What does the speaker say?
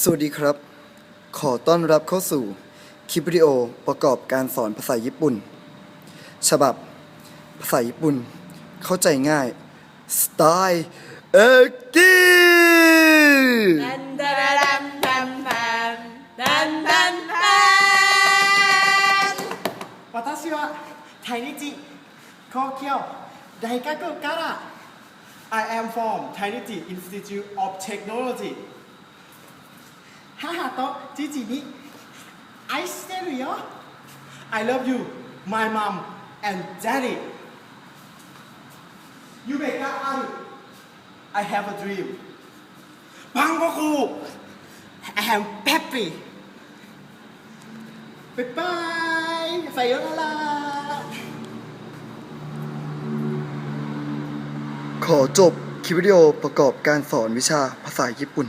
สวัสดีครับ ขอต้อนรับเข้าสู่คลิปวิดีโอประกอบการสอนภาษาญี่ปุ่น ฉบับภาษาญี่ปุ่น เข้าใจง่าย สไตล์เอ็กกี้ ดันดันดันดันดันดันดัน 私は対日高校大学から I am from Trinity Institute of Technology 母と父に愛してるよ I love you my mom and daddy 夢がある I have a dream バンゴク I am happy บ๊ายบายさよなら ขอจบคลิปวิดีโอประกอบการสอนวิชาภาษาญี่ปุ่น